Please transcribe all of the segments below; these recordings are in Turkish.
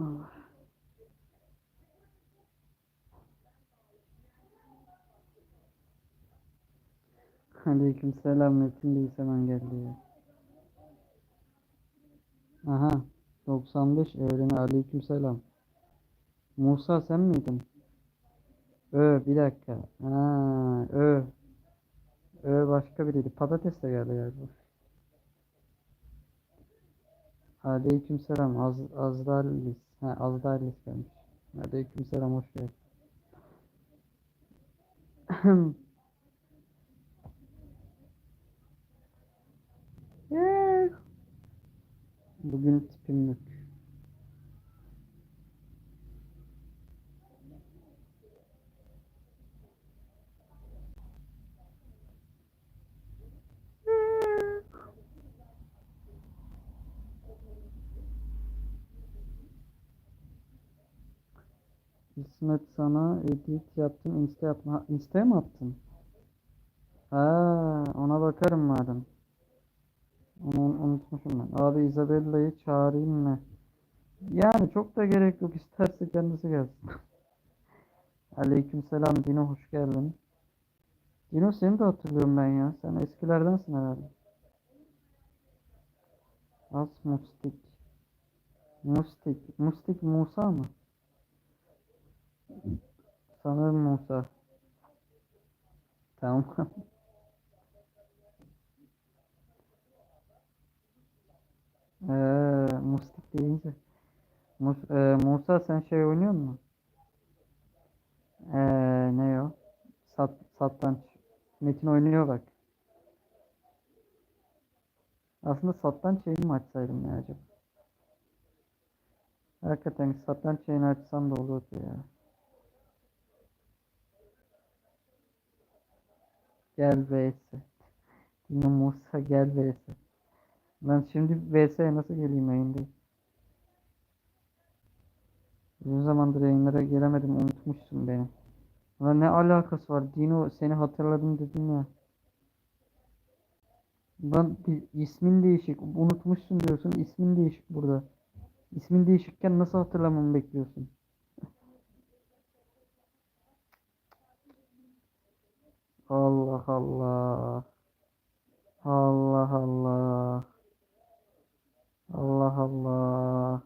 Ah. Aleyküm selam Metin Bey hemen geldi ya. Aha 95 evrene aleyküm selam. Musa sen miydin? Ö bir dakika. Ha, ö. Ö başka biriydi. Patates de geldi galiba. Aleyküm selam. Az, Azralis. Ha, Azralis gelmiş. Aleyküm selam. Hoş geldin. Eh. Bugün tipim yok. İsmet sana edit yaptım. Insta yaptım. Ha, Insta'ya mı attın? Ha, ona bakarım madem. Onu un- unutmuşum ben. Abi Isabella'yı çağırayım mı? Yani çok da gerek yok. İsterse kendisi gelsin. Aleykümselam Dino hoş geldin. Dino seni de hatırlıyorum ben ya. Sen eskilerdensin herhalde. As Mustik. Mustik. Mustik Musa mı? Sanırım Musa. Tamam. Eee Mustik deyince. Mus eee, Musa sen şey oynuyor musun? Eee ne o? Sat satranç. Metin oynuyor bak. Aslında satranç şeyini mi açsaydım ya acaba? Hakikaten satranç şeyini açsam da olurdu ya. Gel vs. Yine Musa gel vs. Ben şimdi vs'ye nasıl geleyim yayındayım? Uzun zamandır yayınlara gelemedim unutmuşsun beni. Ulan ne alakası var? Dino seni hatırladım dedim ya. Lan ismin değişik. Unutmuşsun diyorsun. ismin değişik burada. İsmin değişikken nasıl hatırlamamı bekliyorsun? Allah Allah. Allah Allah. Allah Allah.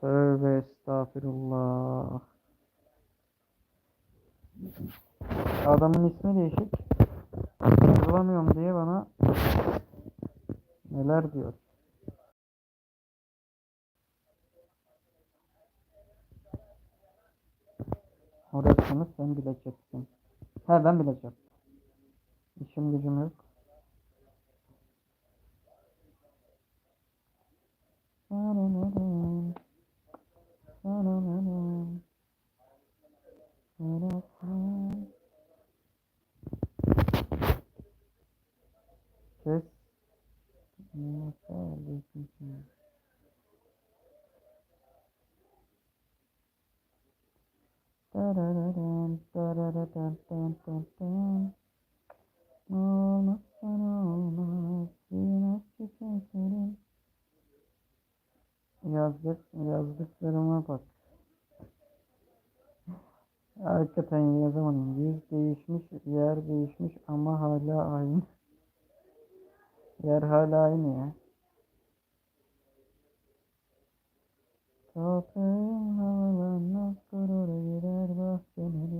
Tövbe estağfirullah. Adamın ismi değişik. Hatırlamıyorum diye bana neler diyor. Orasını sen bileceksin. He ben bileceğim. İşim gücüm yok. Ses. Darararam, darararam, tam, tam, tam. Olmazsan olmaz, biraz çiçeklerim. Yazdık, yazdıklarıma bak. Hakikaten yazamadım. Yüz değişmiş, yer değişmiş ama hala aynı. Yer hala aynı ya. Toprağım havalanmaz, gurur girer bahçelerim.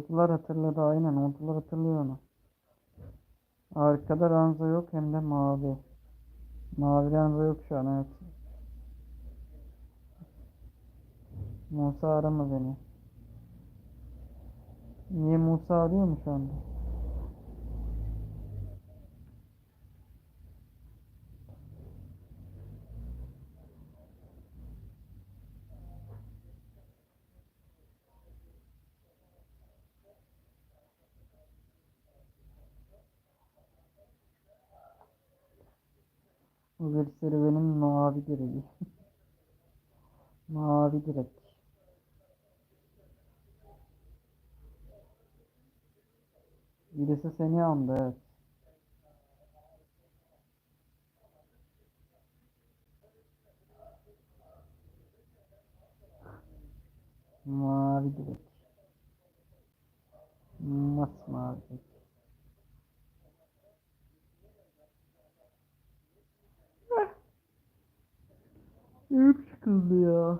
Oldular hatırladı aynen oldular hatırlıyor onu. Arkada ranza yok hem de mavi. Mavi ranza yok şu an evet. Musa arama beni. Niye Musa arıyor mu şu anda? Bu bir serüvenin mavi direği. mavi direk. Birisi seni andı evet. Mavi direk. Masmavi direk. Uyum sıkıldı ya.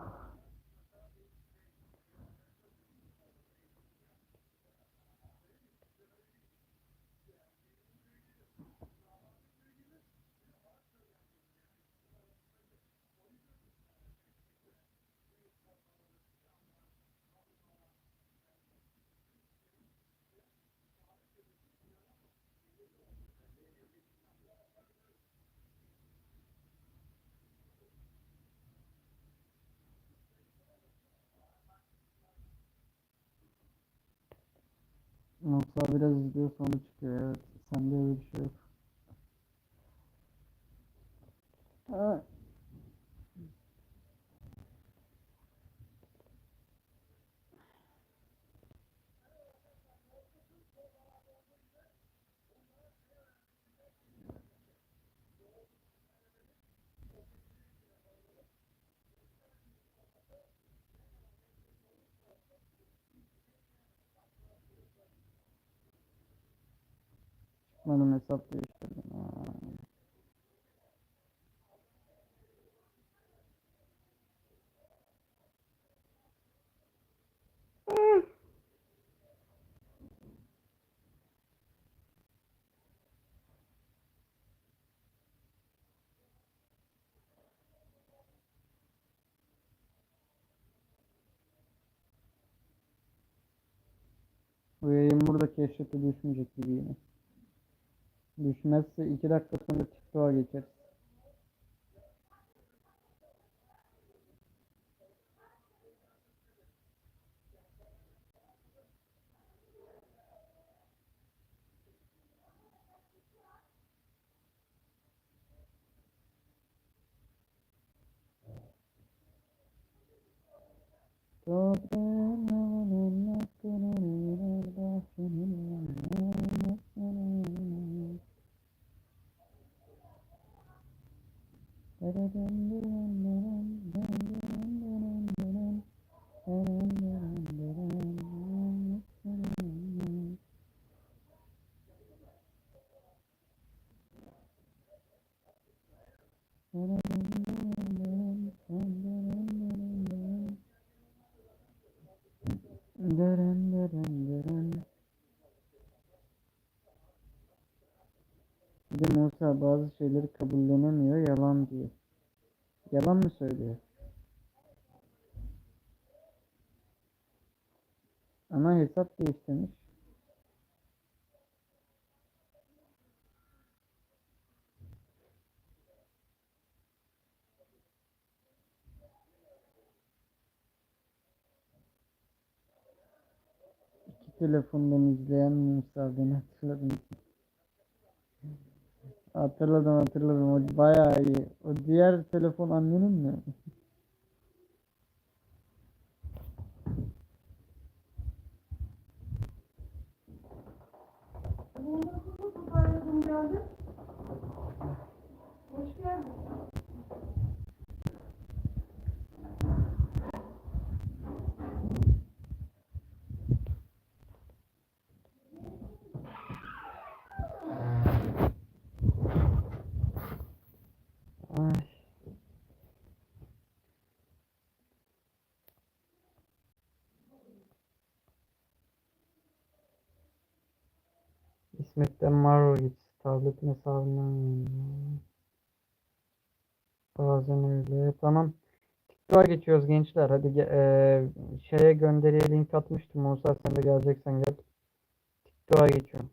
Musa biraz izliyor sonra çıkıyor evet. Sende öyle bir şey yok. Ha. Çıkmadım hesap değiştirdim. Ha. Bu yayın burada keşfete düşmeyecek gibi yine. Düşmezse iki dakika sonra TikTok'a geçeriz. Toprağın Bir de Musa bazı şeyleri kabullenemiyor, yalan diyor. Yalan mı söylüyor? Ama hesap değiştirmiş. İki telefondan izleyen Musa beni hatırladım. Hatırladım hatırladım. O bayağı iyi. O diğer telefon annenin mi? Nasıl toparladın geldin? Hoş geldin. Ay. İsmet'ten Marwitz tabletin hesabından yayınlıyor. Bazen öyle. Tamam. TikTok'a geçiyoruz gençler. Hadi eee, şeye gönderiye link atmıştım. Musa sen de geleceksen gel. Dua geçiyorum.